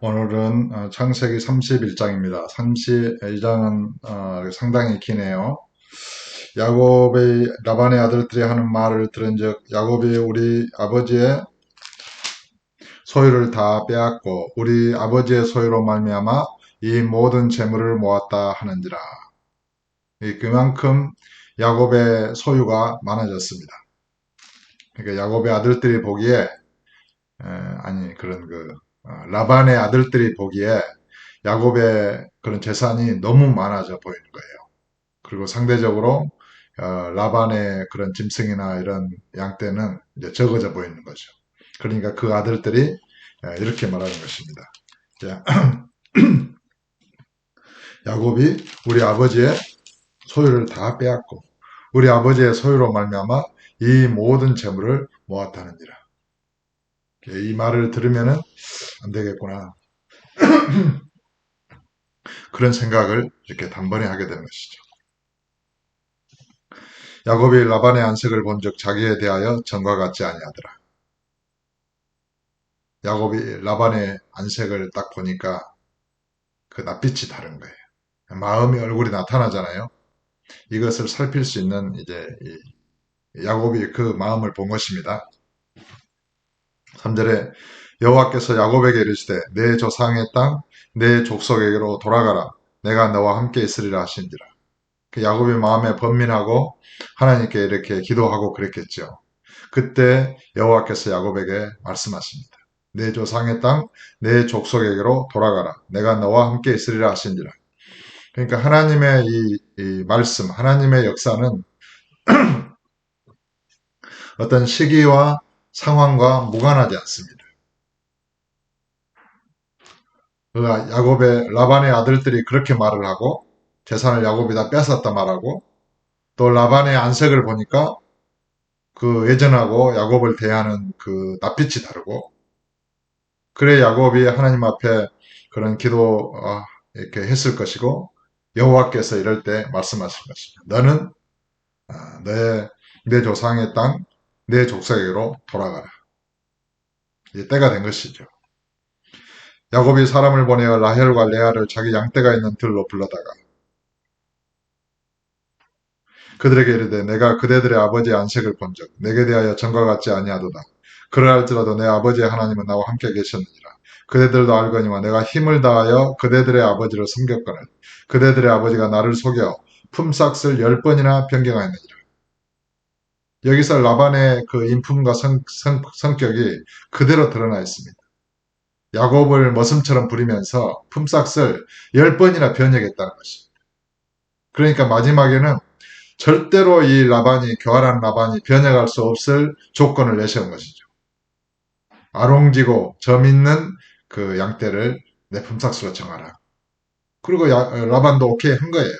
오늘은 어, 창세기 31장입니다. 32장은 어, 상당히 기네요. 야곱의 라반의 아들들이 하는 말을 들은 즉 야곱이 우리 아버지의 소유를 다 빼앗고 우리 아버지의 소유로 말미암아 이 모든 재물을 모았다 하는지라. 그만큼 야곱의 소유가 많아졌습니다. 그러니까 야곱의 아들들이 보기에 에, 아니 그런 그 어, 라반의 아들들이 보기에 야곱의 그런 재산이 너무 많아져 보이는 거예요. 그리고 상대적으로 어, 라반의 그런 짐승이나 이런 양떼는 이제 적어져 보이는 거죠. 그러니까 그 아들들이 이렇게 말하는 것입니다. 자, 야곱이 우리 아버지의 소유를 다 빼앗고 우리 아버지의 소유로 말미암아 이 모든 재물을 모았다는지라. 이 말을 들으면은 안 되겠구나. 그런 생각을 이렇게 단번에 하게 되는 것이죠. 야곱이 라반의 안색을 본즉 자기에 대하여 전과 같지 아니하더라. 야곱이 라반의 안색을 딱 보니까 그 낯빛이 다른 거예요. 마음의 얼굴이 나타나잖아요. 이것을 살필 수 있는 이제 야곱이 그 마음을 본 것입니다. 3절에 여호와께서 야곱에게 이르시되 내 조상의 땅 내 족속에게로 돌아가라 내가 너와 함께 있으리라 하신지라. 그 야곱이 마음에 번민하고 하나님께 이렇게 기도하고 그랬겠죠. 그때 여호와께서 야곱에게 말씀하십니다. 내 조상의 땅, 내 족속에게로 돌아가라. 내가 너와 함께 있으리라 하신지라. 그러니까 하나님의 이, 이 말씀, 하나님의 역사는 어떤 시기와 상황과 무관하지 않습니다. 그 야곱의 라반의 아들들이 그렇게 말을 하고 재산을 야곱이 다 뺏었다 말하고 또 라반의 안색을 보니까 그 예전하고 야곱을 대하는 그 낯빛이 다르고 그래 야곱이 하나님 앞에 그런 기도 어, 이렇게 했을 것이고 여호와께서 이럴 때 말씀하신 것입니다. 너는 아, 너의 내 조상의 땅, 내 족속에게로 돌아가라. 이제 때가 된 것이죠. 야곱이 사람을 보내어 라헬과 레아를 자기 양떼가 있는 들로 불러다가 그들에게 이르되 내가 그대들의 아버지의 안색을 본즉 내게 대하여 전과 같지 아니하도다. 그러할지라도 내 아버지의 하나님은 나와 함께 계셨느니라. 그대들도 알거니와 내가 힘을 다하여 그대들의 아버지를 섬겼거늘 그대들의 아버지가 나를 속여 품삯을 열 번이나 변경하였느니라. 여기서 라반의 그 인품과 성, 성, 성격이 그대로 드러나 있습니다. 야곱을 머슴처럼 부리면서 품삯을 열 번이나 변형했다는 것입니다. 그러니까 마지막에는 절대로 이 라반이 교활한 라반이 변형할 수 없을 조건을 내세운 것이죠. 아롱지고 점 있는 그 양떼를 내 품삯으로 정하라. 그리고 야, 라반도 오케이 한 거예요.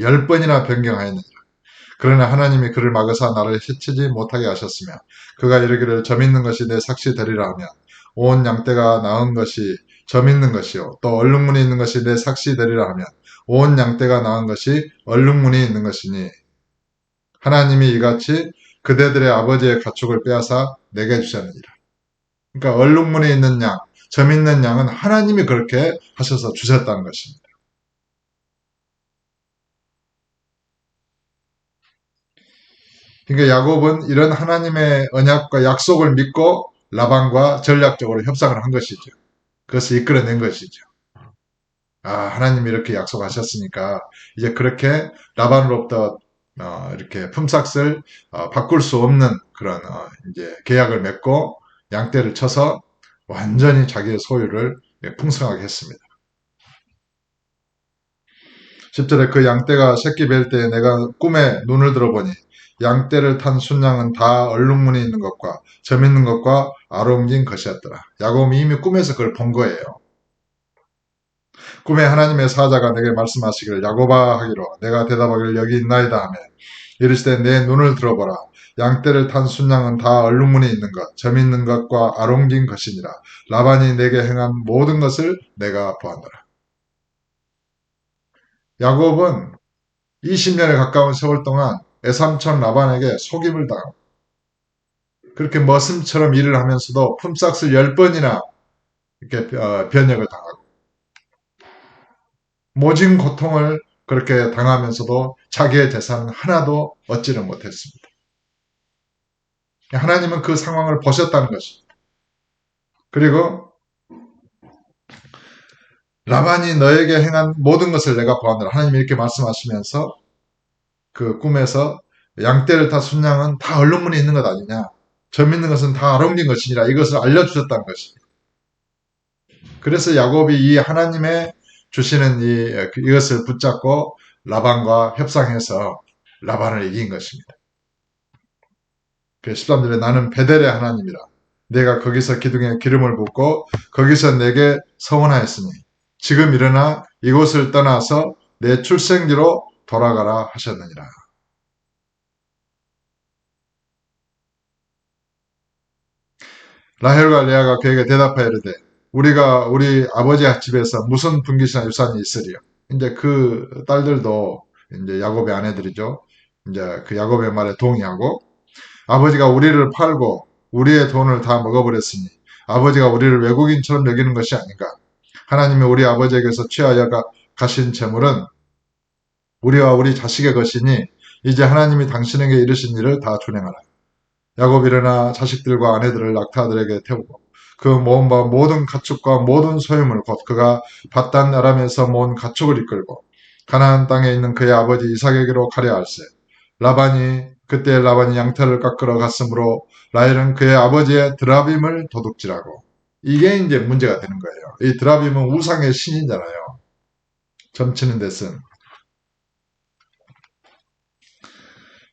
열 번이나 변경하였느니라. 그러나 하나님이 그를 막으사 나를 해치지 못하게 하셨으며 그가 이르기를 점 있는 것이 내 삭시 되리라 하며 온 양떼가 나은 것이 점 있는 것이요 또 얼룩무늬 있는 것이 내 삭시 되리라 하면 온 양떼가 나은 것이 얼룩무늬 있는 것이니 하나님이 이같이 그대들의 아버지의 가축을 빼앗아 내게 주셨느니라. 그러니까 얼룩무늬 있는 양, 점 있는 양은 하나님이 그렇게 하셔서 주셨다는 것입니다. 그러니까 야곱은 이런 하나님의 언약과 약속을 믿고 라반과 전략적으로 협상을 한 것이죠. 그것을 이끌어낸 것이죠. 아, 하나님이 이렇게 약속하셨으니까 이제 그렇게 라반으로부터 어, 이렇게 품삯을 어, 바꿀 수 없는 그런 어, 이제 계약을 맺고 양떼를 쳐서 완전히 자기의 소유를 풍성하게 했습니다. 10절에 그 양떼가 새끼 뵐 때 내가 꿈에 눈을 들어보니 양떼를 탄 순양은 다 얼룩무늬 있는 것과 점 있는 것과 아롱진 것이었더라. 야곱이 이미 꿈에서 그걸 본 거예요. 꿈에 하나님의 사자가 내게 말씀하시기를 야곱아 하기로 내가 대답하기를 여기 있나이다 하며 이르시되 내 눈을 들어보라 양떼를 탄 순양은 다 얼룩무늬 있는 것, 점 있는 것과 아롱진 것이니라. 라반이 내게 행한 모든 것을 내가 보았노라. 야곱은 20년에 가까운 세월 동안 애삼촌 라반에게 속임을 당하고 그렇게 머슴처럼 일을 하면서도 품삯을 열 번이나 이렇게 어, 변역을 당하고 모진 고통을 그렇게 당하면서도 자기의 재산 하나도 얻지를 못했습니다. 하나님은 그 상황을 보셨다는 것입니다. 그리고 라반이 너에게 행한 모든 것을 내가 보았노라. 하나님이 이렇게 말씀하시면서 그 꿈에서 양떼를 타 순양은 다 얼룩무늬 있는 것 아니냐. 점 있는 것은 다 아롱진 것이니라. 이것을 알려주셨다는 것입니다. 그래서 야곱이 이 하나님의 주시는 이, 이것을 붙잡고 라반과 협상해서 라반을 이긴 것입니다. 그 13절에 나는 베델의 하나님이라. 내가 거기서 기둥에 기름을 붓고 거기서 내게 서원하였으니 지금 일어나 이곳을 떠나서 내 출생지로 돌아가라 하셨느니라. 라헬과 레아가 그에게 대답하여 이르되 우리가 우리 아버지 집에서 무슨 분기시나 유산이 있으리요. 이제 그 딸들도 이제 야곱의 아내들이죠. 이제 그 야곱의 말에 동의하고 아버지가 우리를 팔고 우리의 돈을 다 먹어버렸으니 아버지가 우리를 외국인처럼 여기는 것이 아닌가. 하나님이 우리 아버지에게서 취하여 가, 가신 재물은 우리와 우리 자식의 것이니 이제 하나님이 당신에게 이르신 일을 다 준행하라. 야곱 일어나 자식들과 아내들을 낙타들에게 태우고 그바 모든 가축과 모든 소유물 곧 그가 바단 아람에서 모은 가축을 이끌고 가나안 땅에 있는 그의 아버지 이삭에게로 가려 할세. 라반이 그때 라반이 양털을 깎으러 갔으므로 라헬은 그의 아버지의 드라빔을 도둑질하고 이게 이제 문제가 되는 거예요. 이 드라빔은 우상의 신이잖아요. 점치는 데 쓴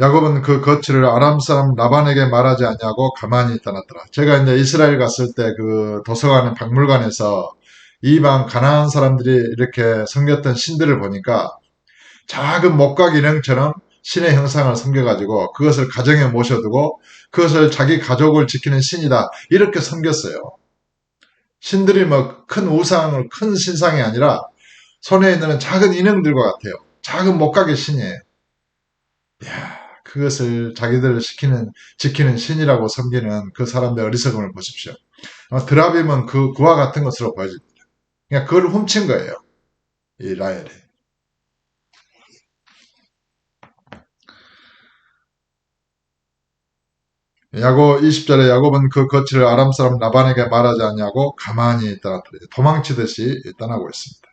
야곱은 그 거취를 아람 사람 라반에게 말하지 않냐고 가만히 떠났더라. 제가 이제 이스라엘 갔을 때 그 도서관의 박물관에서 이방 가나안 사람들이 이렇게 섬겼던 신들을 보니까 작은 목각 인형처럼 신의 형상을 섬겨가지고 그것을 가정에 모셔두고 그것을 자기 가족을 지키는 신이다 이렇게 섬겼어요. 신들이 뭐 큰 우상을 큰 신상이 아니라 손에 있는 작은 인형들과 같아요. 작은 목각의 신이에요. 이야, 그것을 자기들을 시키는, 지키는 신이라고 섬기는 그 사람들의 어리석음을 보십시오. 드라빔은 그, 그와 같은 것으로 보여집니다. 그냥 그걸 훔친 거예요. 이 라헬이. 야곱 20절에 야곱은 그 거취를 아람 사람 라반에게 말하지 않냐고 가만히 떠났더니 도망치듯이 떠나고 있습니다.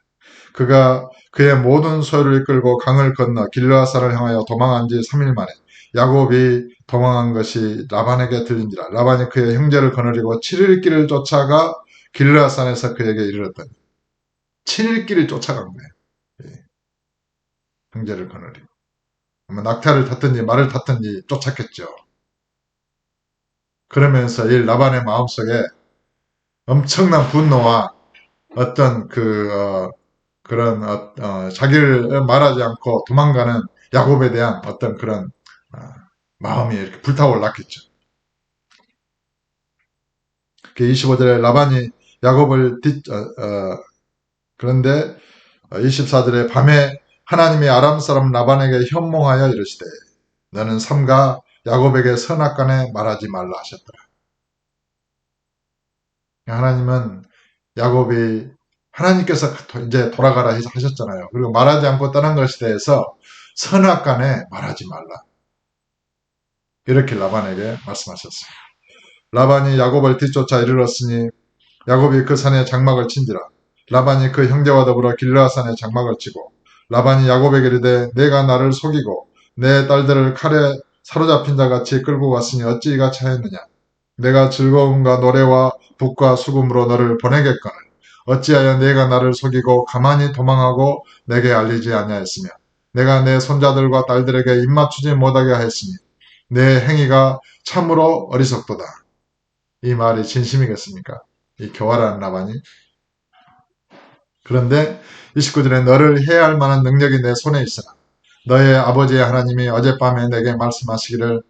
그가 그의 모든 소유를 이끌고 강을 건너 길라산을 향하여 도망한 지 3일 만에 야곱이 도망한 것이 라반에게 들린지라 라반이 그의 형제를 거느리고 7일 길을 쫓아가 길라산에서 그에게 이르렀더니 7일 길을 쫓아간 거예요. 예. 형제를 거느리고 아마 낙타를 탔든지 말을 탔든지 쫓았겠죠. 그러면서 이 라반의 마음속에 엄청난 분노와 어떤 그 어, 그런 어, 어, 자기를 말하지 않고 도망가는 야곱에 대한 어떤 그런 어, 마음이 이렇게 불타올랐겠죠. 25절에 라반이 야곱을 뒤, 어, 어, 그런데 24절에 밤에 하나님이 아람 사람 라반에게 현몽하여 이르시되 너는 삼가 야곱에게 선악간에 말하지 말라 하셨더라. 하나님은 야곱이 하나님께서 이제 돌아가라 하셨잖아요. 그리고 말하지 않고 떠난 것에 대해서 선악간에 말하지 말라. 이렇게 라반에게 말씀하셨어요. 라반이 야곱을 뒤쫓아 이르렀으니 야곱이 그 산에 장막을 친지라. 라반이 그 형제와 더불어 길라 산에 장막을 치고 라반이 야곱에게 이르되 내가 나를 속이고 내 딸들을 칼에 사로잡힌 자 같이 끌고 왔으니 어찌 이같이 하였느냐. 내가 즐거움과 노래와 북과 수금으로 너를 보내겠거늘 어찌하여 내가 나를 속이고 가만히 도망하고 내게 알리지 아니하였으며 내가 내 손자들과 딸들에게 입맞추지 못하게 하였으니 내 행위가 참으로 어리석도다. 이 말이 진심이겠습니까? 이 교활한 라반이 그런데 29절에 너를 해야 할 만한 능력이 내 손에 있으나 너의 아버지의 하나님이 어젯밤에 내게 말씀하시기를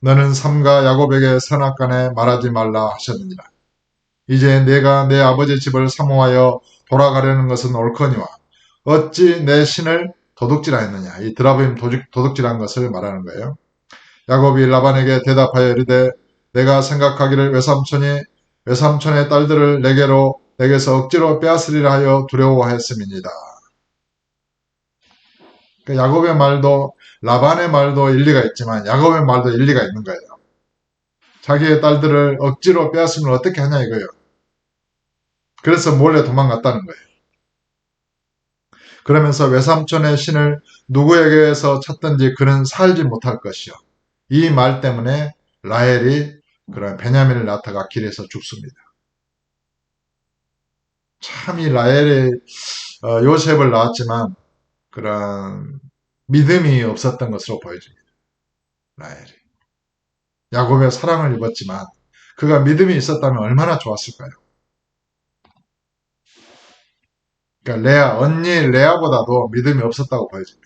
너는 삼가 야곱에게 선악간에 말하지 말라 하셨느니라. 이제 내가 내 아버지 집을 사모하여 돌아가려는 것은 옳거니와 어찌 내 신을 도둑질하였느냐. 이 드라빔 도둑질한 것을 말하는 거예요. 야곱이 라반에게 대답하여 이르되 내가 생각하기를 외삼촌이 외삼촌의 딸들을 내게로 내게서 억지로 빼앗으리라 하여 두려워하였음이니이다. 그 야곱의 말도 라반의 말도 일리가 있지만 야곱의 말도 일리가 있는 거예요. 자기의 딸들을 억지로 빼앗으면 어떻게 하냐 이거예요. 그래서 몰래 도망갔다는 거예요. 그러면서 외삼촌의 신을 누구에게서 찾든지 그는 살지 못할 것이요. 이 말 때문에 라헬이 그런 베냐민을 낳다가 길에서 죽습니다. 참 이 라헬이 어, 요셉을 낳았지만 그런 믿음이 없었던 것으로 보여집니다. 라헬이. 야곱의 사랑을 입었지만 그가 믿음이 있었다면 얼마나 좋았을까요? 그러니까 레아, 언니 레아보다도 믿음이 없었다고 보여집니다.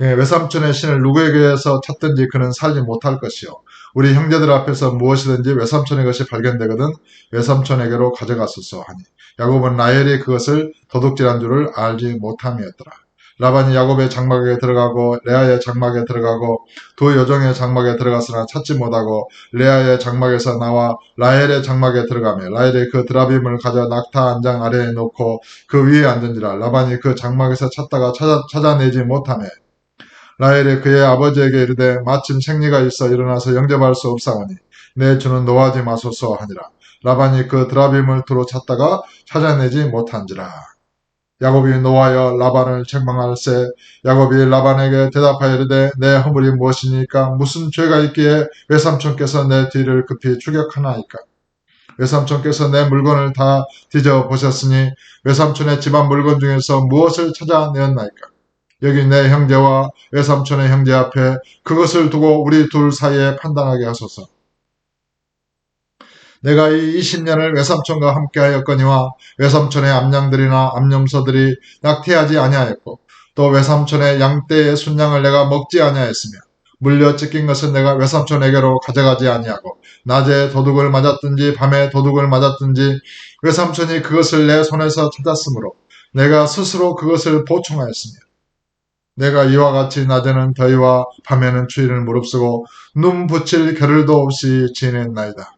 예, 외삼촌의 신을 누구에게서 찾든지 그는 살지 못할 것이요. 우리 형제들 앞에서 무엇이든지 외삼촌의 것이 발견되거든 외삼촌에게로 가져갔었어 하니 야곱은 라헬이 그것을 도둑질한 줄을 알지 못함이었더라. 라반이 야곱의 장막에 들어가고 레아의 장막에 들어가고 두 여종의 장막에 들어갔으나 찾지 못하고 레아의 장막에서 나와 라헬의 장막에 들어가며 라헬이 그 드라빔을 가져 낙타 안장 아래에 놓고 그 위에 앉은지라 라반이 그 장막에서 찾다가 찾아, 찾아내지 못하며 라헬이 그의 아버지에게 이르되 마침 생리가 있어 일어나서 영접할 수 없사오니 내 주는 노하지 마소서 하니라. 라반이 그 드라빔을 두루 찾다가 찾아내지 못한지라. 야곱이 노하여 라반을 책망할세 야곱이 라반에게 대답하여 이르되 내 허물이 무엇이니까 무슨 죄가 있기에 외삼촌께서 내 뒤를 급히 추격하나이까? 외삼촌께서 내 물건을 다 뒤져 보셨으니 외삼촌의 집안 물건 중에서 무엇을 찾아내었나이까 여기 내 형제와 외삼촌의 형제 앞에 그것을 두고 우리 둘 사이에 판단하게 하소서. 내가 이 20년을 외삼촌과 함께하였거니와 외삼촌의 암양들이나 암염소들이 낙태하지 아니하였고 또 외삼촌의 양떼의 순양을 내가 먹지 아니하였으며 물려 찢긴 것은 내가 외삼촌에게로 가져가지 아니하고 낮에 도둑을 맞았든지 밤에 도둑을 맞았든지 외삼촌이 그것을 내 손에서 찾았으므로 내가 스스로 그것을 보충하였으며 내가 이와 같이 낮에는 더위와 밤에는 추위를 무릅쓰고 눈 붙일 겨를도 없이 지냈나이다.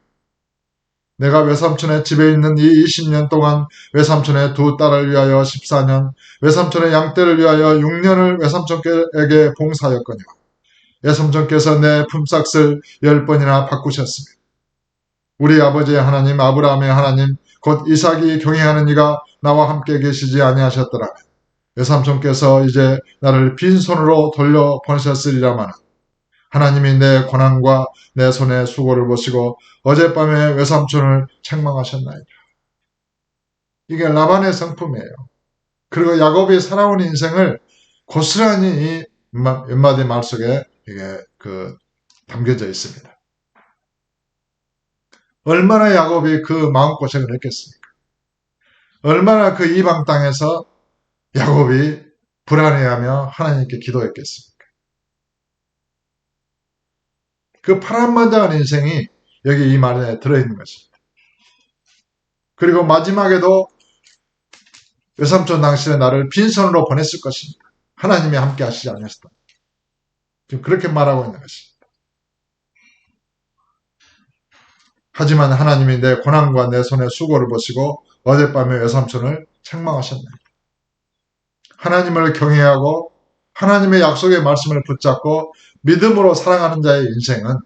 내가 외삼촌의 집에 있는 이 20년 동안 외삼촌의 두 딸을 위하여 14년, 외삼촌의 양떼를 위하여 6년을 외삼촌에게 봉사하였거니와 외삼촌께서 내 품삯을 10번이나 바꾸셨으며 우리 아버지의 하나님 아브라함의 하나님 곧 이삭이 경외하는 이가 나와 함께 계시지 아니하셨더라면 외삼촌께서 이제 나를 빈손으로 돌려 보내셨으리라마는 하나님이 내 고난과 내 손의 수고를 보시고 어젯밤에 외삼촌을 책망하셨나이다. 이게 라반의 성품이에요. 그리고 야곱이 살아온 인생을 고스란히 이몇 마디 말 속에 이게 그 담겨져 있습니다. 얼마나 야곱이 그 마음고생을 했겠습니까? 얼마나 그 이방 땅에서 야곱이 불안해하며 하나님께 기도했겠습니까? 그 파란만장한 인생이 여기 이 말에 들어있는 것입니다. 그리고 마지막에도 외삼촌 당신의 나를 빈손으로 보냈을 것입니다. 하나님이 함께 하시지 않으셨다. 지금 그렇게 말하고 있는 것입니다. 하지만 하나님이 내 고난과 내 손의 수고를 보시고 어젯밤에 외삼촌을 책망하셨네. 하나님을 경외하고 하나님의 약속의 말씀을 붙잡고 믿음으로 살아가는 자의 인생은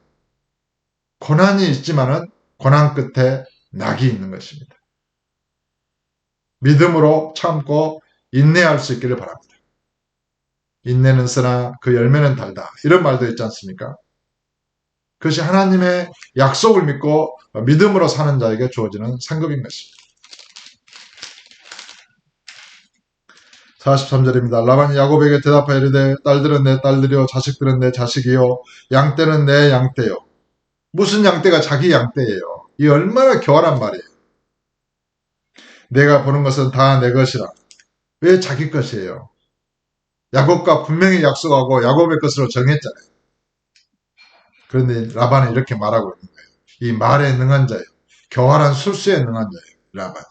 고난이 있지만은 고난 끝에 낙이 있는 것입니다. 믿음으로 참고 인내할 수 있기를 바랍니다. 인내는 쓰나 그 열매는 달다. 이런 말도 있지 않습니까? 그것이 하나님의 약속을 믿고 믿음으로 사는 자에게 주어지는 상급인 것입니다. 43절입니다. 라반이 야곱에게 대답하여 이르되 딸들은 내 딸들이요 자식들은 내 자식이요 양떼는 내 양떼요. 무슨 양떼가 자기 양떼예요. 이 얼마나 교활한 말이에요. 내가 보는 것은 다 내 것이라. 왜 자기 것이에요? 야곱과 분명히 약속하고 야곱의 것으로 정했잖아요. 그런데 라반은 이렇게 말하고 있는 거예요. 이 말에 능한 자예요. 교활한 술수에 능한 자예요. 라반.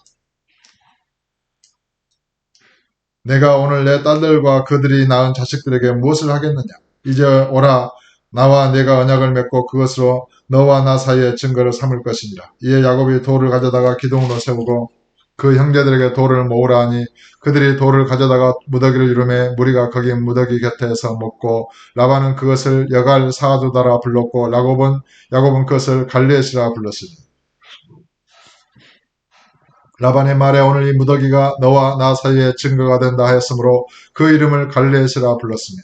내가 오늘 내 딸들과 그들이 낳은 자식들에게 무엇을 하겠느냐? 이제 오라 나와 네가 언약을 맺고 그것으로 너와 나 사이에 증거를 삼을 것이니라. 이에 야곱이 돌을 가져다가 기둥으로 세우고 그 형제들에게 돌을 모으라 하니 그들이 돌을 가져다가 무더기를 이루매 무리가 거기 무더기 곁에서 먹고 라반은 그것을 여갈 사두다라 불렀고 야곱은 야곱은 그것을 갈레시라 불렀으니 라반의 말에 오늘 이 무더기가 너와 나 사이에 증거가 된다 하였으므로 그 이름을 갈레시라 불렀으며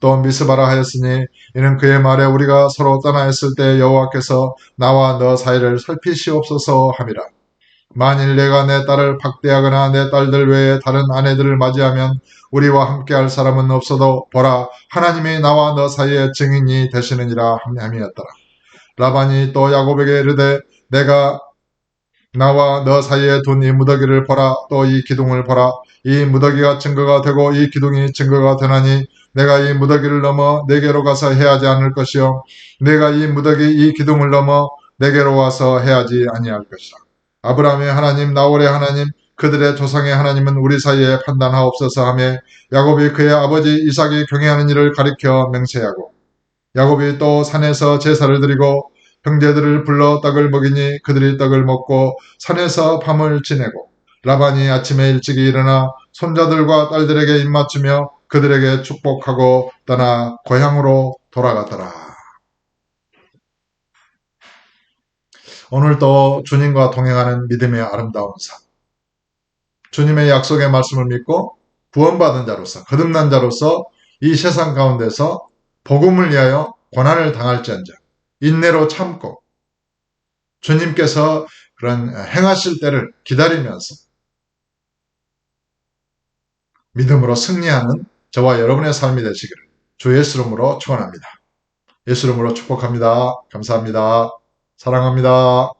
또 미스바라 하였으니 이는 그의 말에 우리가 서로 떠나 있을 때 여호와께서 나와 너 사이를 살피시옵소서 함이라. 만일 내가 내 딸을 박대하거나 내 딸들 외에 다른 아내들을 맞이하면 우리와 함께할 사람은 없어도 보라 하나님이 나와 너 사이에 증인이 되시느니라 함이었더라. 라반이 또 야곱에게 이르되 내가 나와 너 사이에 둔 이 무더기를 보라. 또 이 기둥을 보라. 이 무더기가 증거가 되고 이 기둥이 증거가 되나니 내가 이 무더기를 넘어 내게로 가서 해하지 않을 것이요. 내가 이 무더기 이 기둥을 넘어 내게로 와서 해하지 아니할 것이라. 아브라함의 하나님 나홀의 하나님 그들의 조상의 하나님은 우리 사이에 판단하옵소서 하며 야곱이 그의 아버지 이삭이 경외하는 일을 가리켜 맹세하고 야곱이 또 산에서 제사를 드리고 형제들을 불러 떡을 먹이니 그들이 떡을 먹고 산에서 밤을 지내고 라반이 아침에 일찍이 일어나 손자들과 딸들에게 입맞추며 그들에게 축복하고 떠나 고향으로 돌아가더라. 오늘도 주님과 동행하는 믿음의 아름다운 삶. 주님의 약속의 말씀을 믿고 구원받은 자로서, 거듭난 자로서 이 세상 가운데서 복음을 위하여 고난을 당할지언정 인내로 참고 주님께서 그런 행하실 때를 기다리면서 믿음으로 승리하는 저와 여러분의 삶이 되시기를 주 예수 이름으로 축원합니다. 예수 이름으로 축복합니다. 감사합니다. 사랑합니다.